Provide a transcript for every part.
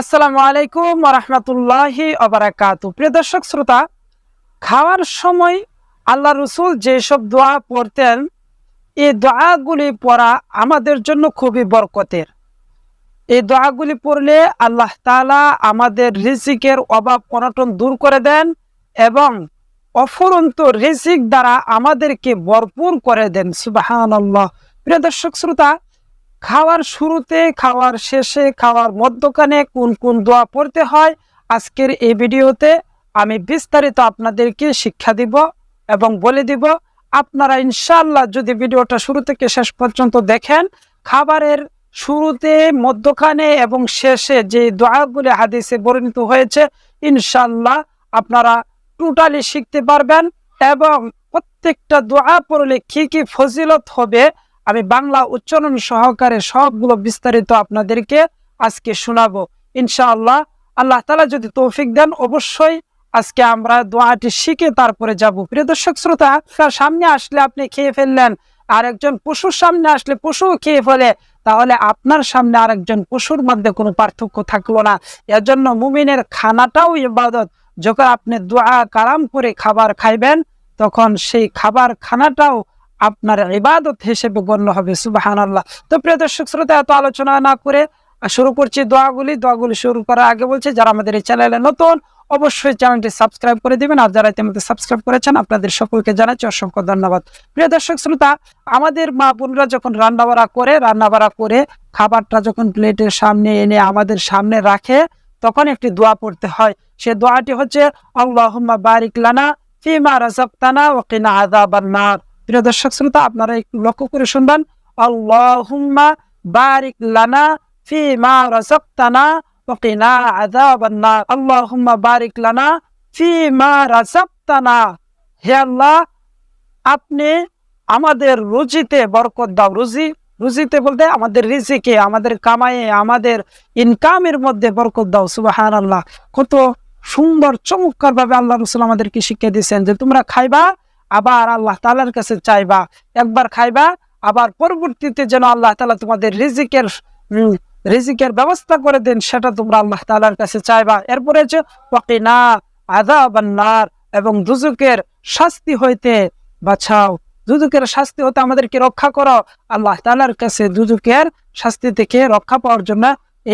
আসসালামু আলাইকুম রহমতুল্লাহি অবরাকাতু প্রিয় দর্শক, শ্রোতা, খাওয়ার সময় আল্লাহ রসুল যেসব দোয়া পড়তেন, এই দোয়াগুলি পড়া আমাদের জন্য খুবই বরকতের। এই দোয়াগুলি পড়লে আল্লাহ তালা আমাদের রিজিকের অভাব অনটন দূর করে দেন এবং অফুরন্ত রিজিক দ্বারা আমাদেরকে ভরপুর করে দেন। আল্লাহ প্রিয় দর্শক, শ্রোতা খাওয়ার শুরুতে, খাওয়ার শেষে, খাওয়ার মধ্যখানে কোন কোন দোয়া পড়তে হয়, আজকের এই ভিডিওতে আমি বিস্তারিত আপনাদেরকে শিক্ষা দিব এবং বলে দিব, আপনারা ইনশাল্লাহ যদি ভিডিওটা শুরু থেকে শেষ পর্যন্ত দেখেন, খাবারের শুরুতে, মধ্যখানে এবং শেষে যে দোয়াগুলি হাদিসে বর্ণিত হয়েছে ইনশাল্লাহ আপনারা টোটালি শিখতে পারবেন এবং প্রত্যেকটা দোয়া পড়লে কি কি ফজিলত হবে আমি বাংলা উচ্চারণ সহকারে সবগুলো বিস্তারিত আপনাদেরকে আজকে শোনাবো। ইনশাআল্লাহ, আল্লাহ তালা যদি তৌফিক দেন, অবশ্যই আজকে আমরা দোয়াটি শিখে তারপরে যাব। প্রিয় দর্শক শ্রোতা সামনে আসলে আপনি খেয়ে ফেললেন আর একজন পশুর সামনে আসলে পশু খেয়ে ফেলে, তাহলে আপনার সামনে আরেকজন পশুর মধ্যে কোনো পার্থক্য থাকল না। এর জন্য মুমিনের খানাটাও ইবাদত। যখন আপনি দোয়া কারাম করে খাবার খাইবেন, তখন সেই খাবার খানাটাও আপনার ইবাদত হিসেবে গণ্য হবে সুবাহান আল্লাহ তো প্রিয় দর্শক, শ্রোতা, এত আলোচনা না করে শুরু করছি দোয়াগুলি। দোয়াগুলি শুরু করার আগে বলছে, যারা আমাদের এই চ্যানেলে নতুন, অবশ্যই চ্যানেলটি সাবস্ক্রাইব করে দিবেন। আর যারা ইতিমধ্যে সাবস্ক্রাইব করেছেন, আপনাদের সকলকে জানাচ্ছি অসংখ্য ধন্যবাদ। প্রিয় দর্শক, শ্রোতা, আমাদের মা বোনরা যখন রান্নাবাড়া করে রান্নাবাড়া করে খাবারটা যখন প্লেটের সামনে এনে আমাদের সামনে রাখে, তখন একটি দোয়া পড়তে হয়। সে দোয়াটি হচ্ছে, আল্লাহুম্মা বারিক লানা ফিমা রাযাকতানা ওয়া কিনা আযাবান নার। প্রিয় দর্শক শ্রোতা, আপনারা একটু লক্ষ্য করে শুনবেন, আল্লাহুম্মা বারিক লানা ফিমা রাযাকতানা ওয়া কিনা আল্লাহুম্মা বারিক লানা ফিমা রাযাকতানা হে আল্লাহ, আপনি আমাদের রুজিতে বরকত দাও। রুজি, রুজিতে বলতে আমাদের রিজিকে, আমাদের কামায়ে, আমাদের ইনকামের মধ্যে বরকত দাও। সুবাহান আল্লাহ কত সুন্দর চমৎকার ভাবে আল্লাহ রসুল আমাদেরকে শিক্ষা দিয়েছেন যে তোমরা খাইবা আবার আল্লাহ তালার কাছে চাইবা, একবার খাইবা, আবার পরবর্তীতে যেন আল্লাহ তালা তোমাদের রিজিকের রিজিকের ব্যবস্থা করে দেন, সেটা তোমরা আল্লাহ তালার কাছে চাইবা। এরপরে যে ওয়াকিনা আদা বান্নার এবং দুজুকের শাস্তি হইতে বাঁচাও। দুদুকের শাস্তি হতে আমাদেরকে রক্ষা করো। আল্লাহ তালার কাছে দুদুকের শাস্তি থেকে রক্ষা পাওয়ার জন্য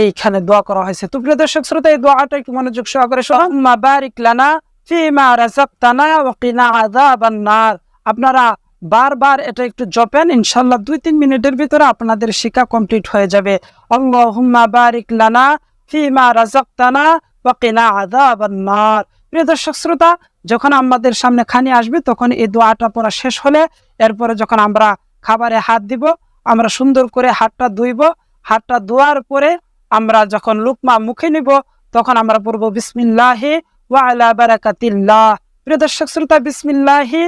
এইখানে দোয়া করা হয়েছে। তো প্রিয় দর্শক, শ্রোতা, এই দোয়াটা একটু মনোযোগ সহকারে মা বারিক লানা ফিমা রাযাকতানা ওয়া কিনা আযাবান নার আপনারা বারবার এটা একটু জপেন ইনশাল্লাহ দুই তিন মিনিটের ভিতরে আপনাদের শিক্ষা কমপ্লিট হয়ে যাবে। দর্শক শ্রোতা, যখন আমাদের সামনে খানি আসবে, তখন এই দোয়াটা পড়া শেষ হলে এরপরে যখন আমরা খাবারে হাত দিব, আমরা সুন্দর করে হাতটা ধুইব। হাতটা ধোয়ার পরে আমরা যখন লুকমা মুখে নিব, তখন আমরা পড়ব বিসমিল্লাহি ওয়া বারাকাতিল্লাহ। প্রিয় দর্শক শ্রোতা, বিসমিল্লাহি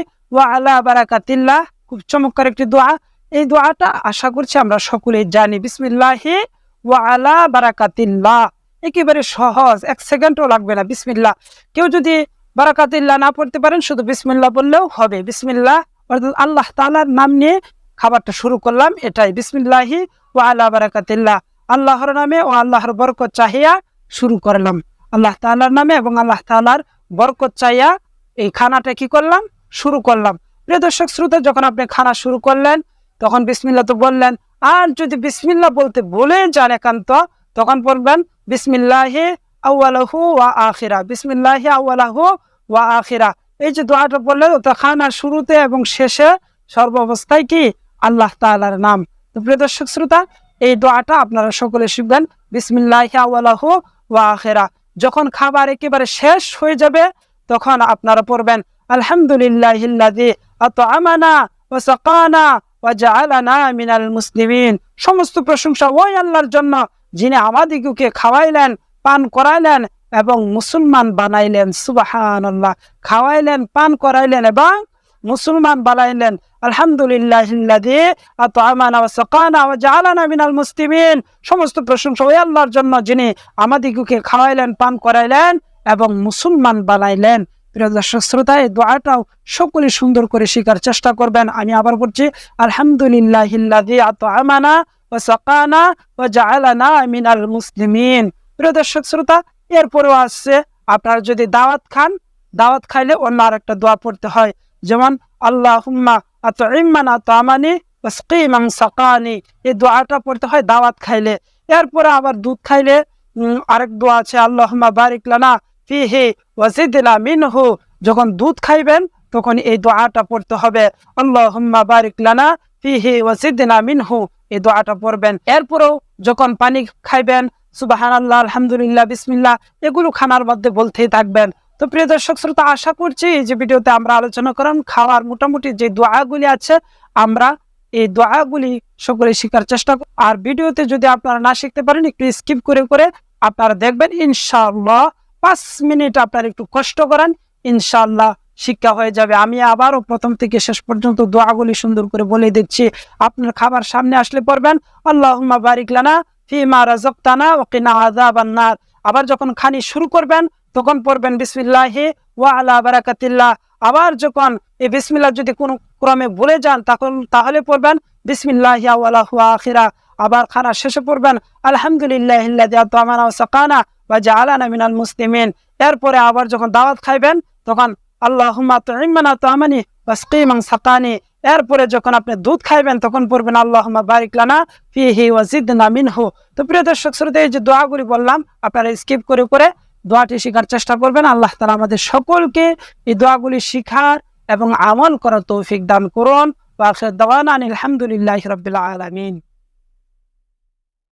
বারাকাতিল্লাহ। খুব চমৎকার একটি দোয়া। এই দোয়াটা আশা করছি আমরা সকলেই জানি। বিসমিল্লাহি ওয়া আলা বারাকাতিল্লাহ। একেবারে সহজ, এক সেকেন্ডও লাগবে না। বিসমিল্লাহ। কেউ যদি বারাকাতিল্লাহ না পড়তে পারেন, শুধু বিসমিল্লাহ বললেও হবে। বিসমিল্লাহ, অর্থাৎ আল্লাহ তালার নাম নিয়ে খাবারটা শুরু করলাম। এটাই। বিসমিল্লাহি ও আল্লাহ বারাকাতিল্লাহ। আল্লাহর নামে ও আল্লাহর বরকত চাহিয়া শুরু করলাম। আল্লাহ তাআলার নামে এবং আল্লাহ তাআলার বরকত চাইয়া এই খানাটা কি করলাম? শুরু করলাম। প্রিয় দর্শক শ্রোতা, যখন আপনি খানা শুরু করলেন, তখন বিসমিল্লাহ তো বললেন। আর যদি বিসমিল্লাহ বলতে বলে যান একান্ত, তখন বলবেন, বিসমিল্লাহি আউয়ালাহু ওয়া আখিরা, বিসমিল্লাহি আউয়ালাহু ওয়া আখিরা। এই যে দোয়াটা বললেন ওটা খানার শুরুতে এবং শেষে সর্বাবস্থায় কি? আল্লাহ তাআলার নাম। তো প্রিয় দর্শক শ্রোতা, এই দোয়াটা আপনারা সকলে শিখবেন, বিসমিল্লাহি আউয়ালাহু ওয়া আখিরা। যখন খাবার একেবারে শেষ হয়ে যাবে, তখন আপনারা পড়বেন সাকানা ওয়া জাআলানা মিনাল মুসলিমিন। সমস্ত প্রশংসা ওই আল্লাহর জন্য, যিনি খাওয়াইলেন, পান করাইলেন এবং মুসলমান বানাইলেন সুবাহান আল্লাহ খাওয়াইলেন, পান করাইলেন এবং মুসলমান বানাইলেন। যিনি খাওয়াইলেন, পান করাইলেন এবং চেষ্টা করবেন। আমি আবার বলছি, আলহামদুলিল্লাহ ও ও মুসলিমিন। প্রিয় দর্শক, শ্রোতা, এরপরেও আসছে। আপনারা যদি দাওয়াত খান, দাওয়াত খাইলে অন্য আর একটা দোয়া পড়তে হয়। যেমন আল্লাহ হুম্মা আত এই দোয়াটা পড়তে হয় দাওয়াত খাইলে। এরপরে আবার দুধ খাইলে আরেক দোয়া আছে আল্লাহ বারিক লানা ফিহি ওয়াজিদিলা মিনহু। যখন দুধ খাইবেন, তখন এই দোয়াটা পড়তে হবে আল্লাহ বারিক লানা ফিহি ওয়াজিদিনা মিনহু। এই দোয়াটা পড়বেন। এরপরেও যখন পানি খাইবেন সুবাহান আল্লাহ আলহামদুলিল্লাহ, বিসমিল্লাহ, এগুলো খানার মধ্যে বলতেই থাকবেন। তো প্রিয় দর্শক, শ্রোতা, আশা করছি যে ভিডিওতে আমরা আলোচনা করলাম, খাওয়ার মোটামুটি যে দোয়াগুলি আছে, আমরা এই দোয়াগুলি সকলে শেখার চেষ্টা করব। আর ভিডিওতে যদি আপনারা না শিখতে পারেন, একটু স্কিপ করে করে আপনারা দেখবেন, ইনশাআল্লাহ পাঁচ মিনিট আপনারা একটু কষ্ট করেন, ইনশাআল্লাহ শিক্ষা হয়ে যাবে আমি আবারও প্রথম থেকে শেষ পর্যন্ত দোয়াগুলি সুন্দর করে বলে দিচ্ছি, আপনার খাবার সামনে আসলে পড়বেন আল্লাহ বারিক লানা ফিমা রাযাকতানা ওয়া কিনা আযাবান নার আবার যখন খানি শুরু করবেন, তখন পড়বেন বিসমিল্লাহি ওয়া আলা বারাকাতিল্লাহ। আবার যখন এই বিসমিল্লাহ যদি কোনো ক্রমে ভুলে যান, তখন তাহলে পড়বেন বিসমিল্লাহি আখিরা। আবার খানা শেষে পড়বেন, আলহামদুলিল্লাহ ইল্লাযী আত'আমানা ওয়া সাকানা ওয়া মিনাল মুসলিমিন। এরপরে আবার যখন দাওয়াত খাইবেন, তখন তুইম্মানা তুআমানি ওয়াসকিমান সাকানি। এরপরে যখন আপনি দুধ খাইবেন, তখন পড়বেন আল্লাহ বারিক লানা ফিহি ওয়াজিদ নামিন মিনহু। তো প্রিয় দর্শক, শ্রোতা, এই যে দোয়াগুলি বললাম, আপনারা স্কিপ করে করে দোয়াটি শেখার চেষ্টা করবেন। আল্লাহ তালা আমাদের সকলকে এই দোয়াগুলি শিখার এবং আমল করার তৌফিক দান করুন। বা দাওয়ান আলহামদুলিল্লাহ রাব্বিল আলামিন।